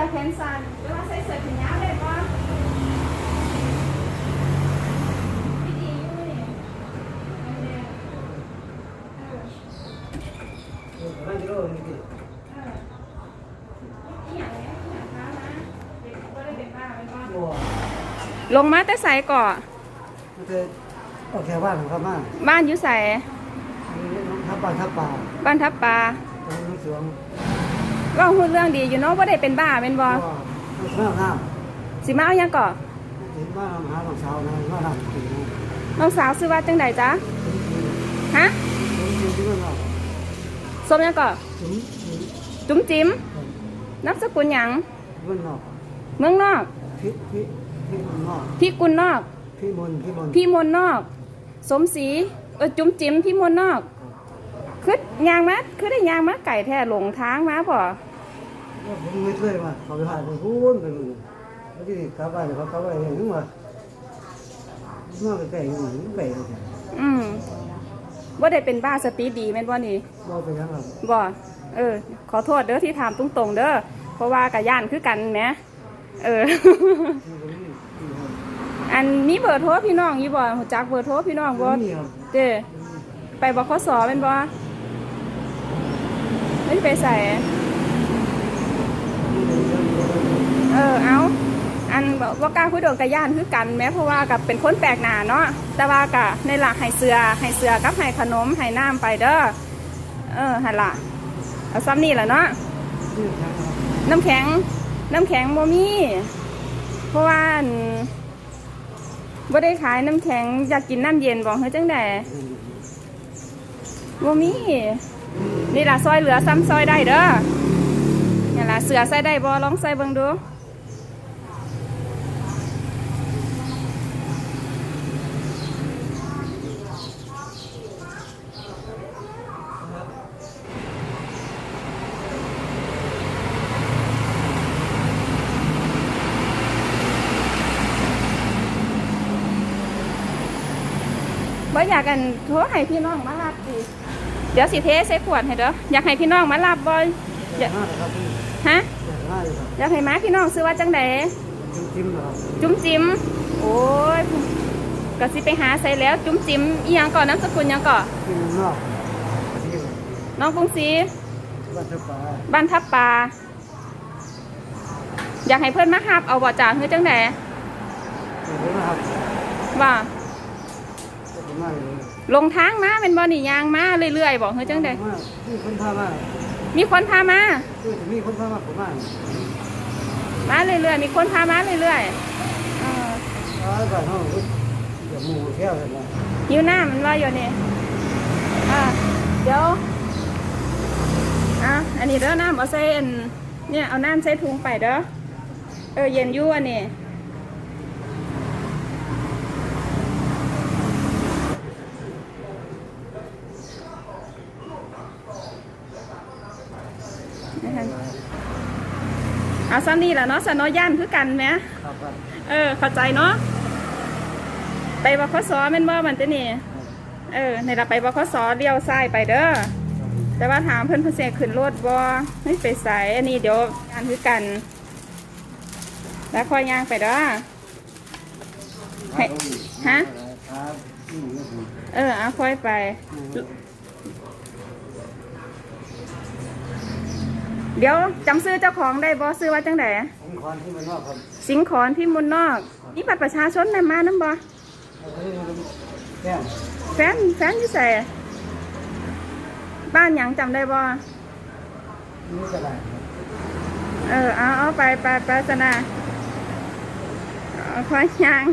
อแขนสั้นหรือว่าใส่เสื้อแขนยาวได้บ่วิธีอยู่นี่อันเดียวเออไม่รู้นี่ดิเอออีหยังเนี่ยอีหยังคะนะเด็กบ่ได้เป็นบ้าเป็นบ้าบัวลงมาแต่ไสก่อมันจะออกแถวบ้านของเขามากบ้านอยู่ไสทับป่าทับป่าบ้านทับปลาตรงนี้สวง ก็ฮู้เรื่องดีอยู่เนาะบ่ได้เป็นบ้าเป็นบ่บัวมันสร้างน้สิมาเอาหยังก่อำถึงบ้านหาหลังเช้านะว่าน้ำถึงนะน้องสาวชื่อว่าจังไดจ๊ะฮะถึงถึงที่นั่นหรอกสมหยังก่อถึงถึงจุ๋มจิ๋มนามสกุลหยังมันนอกเมืองนอกพี่พี่พี่มันนอกพี่กุลนอก พี่มนพี่มนพี่มนนอก สมศรีเออจุ๋มจิ๋มพี่มนนอก คือยางมาคือได้ยางมาไก่แท้หลงทางมาป่อ ผมไม่เคยมาเขาไปหาไปพูนไปมึงแล้วที่กลับบ้านเขากลับบ้านอย่างนี้ว่านอกไก่อย่างนี้ไก่เลยอืมว่าได้เป็นบ้าสติดีแม่นบ่นี่บ่ไปยังหรอกบ่เออ ขอโทษเด้อที่ถามตรงๆเด้อเพราะว่ากะย่านคือกันแหมเออที่ตรงนี้ที่ครับอันมีเบอร์โทรพี่น้องอยู่บ่รู้จักเบอร์โทรพี่น้องบ่นี่ครับเด้ไปบขสเป็นบ่ไม่ไปใส่ เออเอาอันว่ากล้าคุยโดนกับย่านคือกัน แม้เพราะว่ากับเป็นคนแปลกหน้าเนาะแต่ว่ากะในหลักให้เสือให้เสือกับให้ขนมให้น้ำไปเด้อเออหันละเอาซ้ำนี่แหละเนาะน้ำแข็ง น้ำแข็งโมมี่เพราะว่าอันบ่ได้ขายน้ำแข็งอยากกินน้ำเย็นบอกเฮ้ยจังไดโมมี่นี่ละซอยเหลือซ้ำซอยได้เด้อนี่ละเสือใส่ได้บ่ลองใส่เบิ่งดู บ่อยากกันโทรให้พี่น้องมารับดิเดี๋ยวสิเทใส่ขวดให้เด้ออยากให้พี่น้องมารับบ่อยากห้าเลยครับพี่ฮะอยากห้าเลยครับอยากให้มาพี่น้องซื้อว่าจังไดจิ้มจิ้มเหรอครับจุ้มจิ้มโอ้ยก็สิไปหาใส่แล้วจุ้มจิ้มอีหยังก่อนน้ำสกุลหยังก่อนที่มันนอกที่น้องกรุงศรีบ้านทับป่าบ้านทับปลาอยากให้เพื่อนมาหับเอาบ่จ่าเฮ้ยจังไดเดี๋ยวนะครับว่าจะเป็น มากเลยลงทางมาเป็นบ่นี่ยางมาเรื่อยๆบอกเฮ้ยจังไดที่คนพามามีคนพามาที่จะมีคนพามาผมมามาเรื่อยๆมีคนพามาเรื่อยๆเออร้อยบาทห้องเดี๋ยวมูแก้วเลยนะหิวน้ำมันรออยู่นี่อ่าเดี๋ยวอะอันนี้เด้อน้ำเอาใส่อันเนี่ยเอาน้ำใส่ถุงไปเด้อเออเย็นอยู่อันนี้นะคะ เอาซ้ำนี่แหละเนาะสนอย่านคือกันไหมครับครับเออ เข้าใจเนาะไปบคสแม่นบ่มันจะนี่เออในเราไปบคสเลี้ยวซ้ายไปเด้อแต่ว่าถามเพื่อนเพื่อนเสกขึ้นรถบ่ไม่ไปใส่อันนี้เดี๋ยวงานคือกัน แล้วค่อยย่างไปเด้อให้ฮะครับเออเอาค่อยไป เดี๋ยวจำซื้อเจ้าของได้บ่ซื้อว่าจังไดผมคอนที่มันนอกครับสิงขอนพิมพ์มนนอก นี่บัตรประชาชนนำมานํบ่แก้วแฟนแฟนอยู่ใส่บ้านหยังจำได้บ่นี่จะได้เออเอาเอาไปไปไปสนะเอาควายยาง